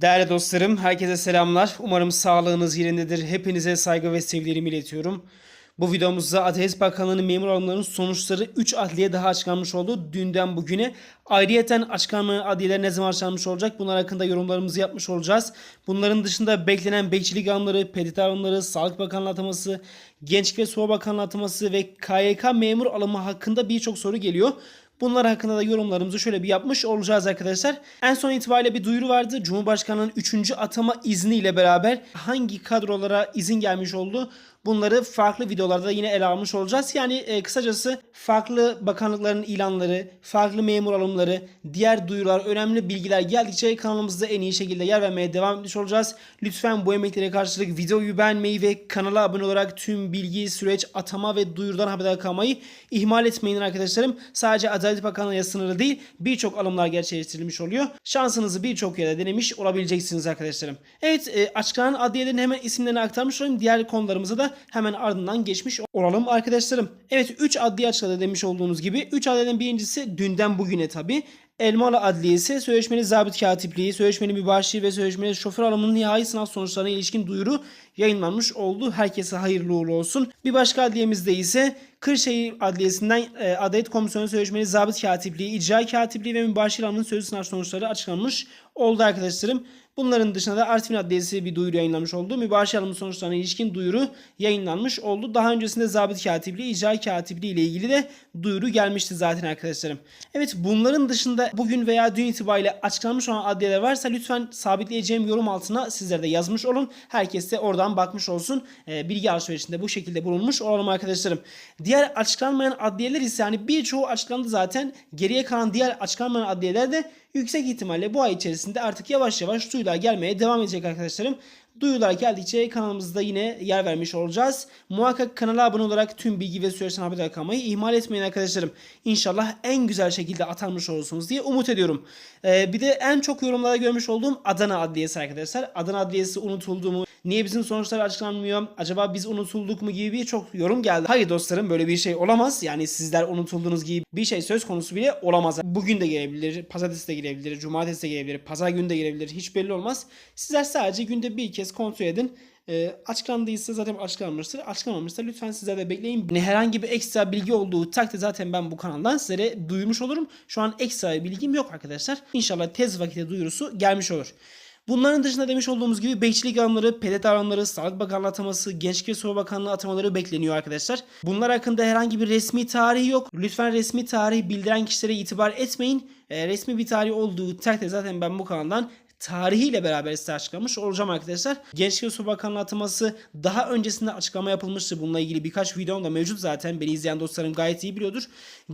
Değerli dostlarım, herkese selamlar. Umarım sağlığınız yerindedir. Hepinize saygı ve sevgilerimi iletiyorum. Bu videomuzda Adalet Bakanlığı'nın memur alımlarının sonuçları 3 adliye daha açıklanmış oldu. Dünden bugüne. Ayrıyeten açıklanmayan adliyeler ne zaman açıklanmış olacak? Bunlar hakkında yorumlarımızı yapmış olacağız. Bunların dışında beklenen bekçilik alımları, PDT alımları, Sağlık Bakanlığı ataması, Gençlik ve Spor Bakanlığı ataması ve KYK memur alımı hakkında birçok soru geliyor. Bunlar hakkında da yorumlarımızı şöyle bir yapmış olacağız arkadaşlar. En son itibariyle bir duyuru vardı. Cumhurbaşkanının 3. atama izniyle beraber hangi kadrolara izin gelmiş oldu? Bunları farklı videolarda yine ele almış olacağız. Yani e, kısacası farklı bakanlıkların ilanları, farklı memur alımları, diğer duyurular, önemli bilgiler geldikçe kanalımızda en iyi şekilde yer vermeye devam etmiş olacağız. Lütfen bu emeklere karşılık videoyu beğenmeyi ve kanala abone olarak tüm bilgi, süreç, atama ve duyurudan haberdar kalmayı ihmal etmeyin arkadaşlarım. Sadece Adalet Bakanlığı'ya sınırlı değil birçok alımlar gerçekleştirilmiş oluyor. Şansınızı birçok yere denemiş olabileceksiniz arkadaşlarım. Evet e, açıklanan adliyelerin hemen isimlerini aktarmış olayım. Diğer konularımıza da hemen ardından geçmiş olalım arkadaşlarım. Evet 3 adliye açıkladı demiş olduğunuz gibi. 3 adliyenin birincisi dünden bugüne tabi. Elmalı Adliyesi, Sözleşmeli Zabıt Katipliği, Sözleşmeli Mübaşir ve Sözleşmeli Şoför alımının nihai sınav sonuçlarına ilişkin duyuru yayınlanmış oldu. Herkese hayırlı uğurlu olsun. Bir başka adliyemizde ise Kırşehir Adliyesi'nden e, Adalet Komisyonu Sözleşmeli Zabıt Katipliği, İcra Katipliği ve Mübaşir alımının sözlü sınav sonuçları açıklanmış oldu arkadaşlarım. Bunların dışında da Artvin Adliyesi bir duyuru yayınlamış oldu. Mübaşir alım sonuçlarına ilişkin duyuru yayınlanmış oldu. Daha öncesinde zabıt katipliği, icra katipliği ile ilgili de duyuru gelmişti zaten arkadaşlarım. Evet bunların dışında bugün veya dün itibariyle açıklanmış olan adliyeler varsa lütfen sabitleyeceğim yorum altına sizler de yazmış olun. Herkes de oradan bakmış olsun. E, bilgi alışverişinde bu şekilde bulunmuş olalım arkadaşlarım. Diğer açıklanmayan adliyeler ise yani birçoğu açıklandı zaten. Geriye kalan diğer açıklanmayan adliyeler de yüksek ihtimalle bu ay içerisinde artık yavaş yavaş duyular gelmeye devam edecek arkadaşlarım. Duyular geldikçe kanalımızda yine yer vermiş olacağız. Muhakkak kanala abone olarak tüm bilgi ve süreçten haberdar kalmayı ihmal etmeyin arkadaşlarım. İnşallah en güzel şekilde atanmış olursunuz diye umut ediyorum. Ee, bir de en çok yorumlarda görmüş olduğum Adana Adliyesi arkadaşlar. Adana Adliyesi unutuldu mu? Niye bizim sonuçlar açıklanmıyor? Acaba biz unutulduk mu gibi birçok yorum geldi. Hayır dostlarım böyle bir şey olamaz. Yani sizler unutulduğunuz gibi bir şey söz konusu bile olamaz. Bugün de gelebilir, pazartesi de gelebilir, cumartesi de gelebilir, pazar günü de gelebilir. Hiç belli olmaz. Sizler sadece günde bir kez kontrol edin. E, açıklandıysa zaten açıklanmıştır. Açıklanmamışsa lütfen sizler de bekleyin. Ne herhangi bir ekstra bilgi olduğu takdirde zaten ben bu kanaldan sizlere duyurmuş olurum. Şu an ekstra bilgim yok arkadaşlar. İnşallah tez vakitte duyurusu gelmiş olur. Bunların dışında demiş olduğumuz gibi bekçilik alanları, PDT alanları, Sağlık Bakanlığı ataması, Gençlik ve Spor Bakanlığı atamaları bekleniyor arkadaşlar. Bunlar hakkında herhangi bir resmi tarihi yok. Lütfen resmi tarih bildiren kişilere itibar etmeyin. E, resmi bir tarih olduğu takdirde zaten ben bu kanaldan tarihiyle beraber size açıklamış olacağım arkadaşlar. Gençlik ve Spor Bakanlığı ataması daha öncesinde açıklama yapılmıştı. Bununla ilgili birkaç videom da mevcut zaten. Beni izleyen dostlarım gayet iyi biliyordur.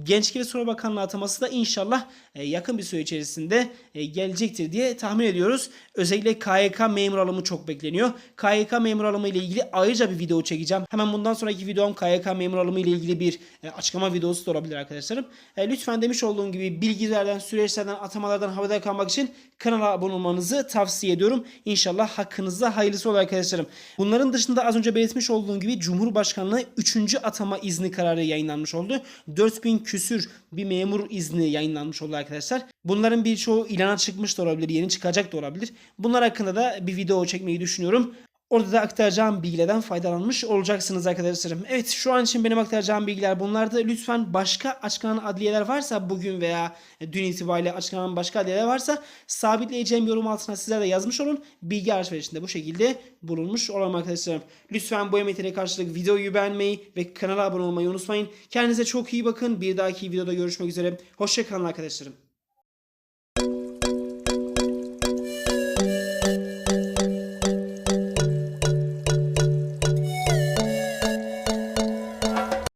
Gençlik ve Spor Bakanlığı ataması da inşallah e, yakın bir süre içerisinde e, gelecektir diye tahmin ediyoruz. Özellikle KYK memur alımı çok bekleniyor. KYK memur alımı ile ilgili ayrıca bir video çekeceğim. Hemen bundan sonraki videom KYK memur alımı ile ilgili bir e, açıklama videosu da olabilir arkadaşlarım. Lütfen demiş olduğum gibi bilgilerden, süreçlerden, atamalardan haberdar kalmak için kanala abone olmanızı tavsiye ediyorum. İnşallah hakkınızda hayırlısı olur arkadaşlarım. Bunların dışında az önce belirtmiş olduğum gibi Cumhurbaşkanlığı 3. atama izni kararı yayınlanmış oldu. 4000 küsür bir memur izni yayınlanmış oldu arkadaşlar. Bunların birçoğu ilana çıkmış da olabilir, yeni çıkacak da olabilir. Bunlar hakkında da bir video çekmeyi düşünüyorum. Orada da aktaracağım bilgilerden faydalanmış olacaksınız arkadaşlarım. Evet şu an için benim aktaracağım bilgiler bunlardı. Lütfen başka açıklanan adliyeler varsa bugün veya dün itibariyle açıklanan başka adliyeler varsa sabitleyeceğim yorum altına sizler de yazmış olun. Bilgi alışverişinde bu şekilde bulunmuş olalım arkadaşlarım. Lütfen bu emeklere karşılık videoyu beğenmeyi ve kanala abone olmayı unutmayın. Kendinize çok iyi bakın. Bir dahaki videoda görüşmek üzere. Hoşçakalın arkadaşlarım.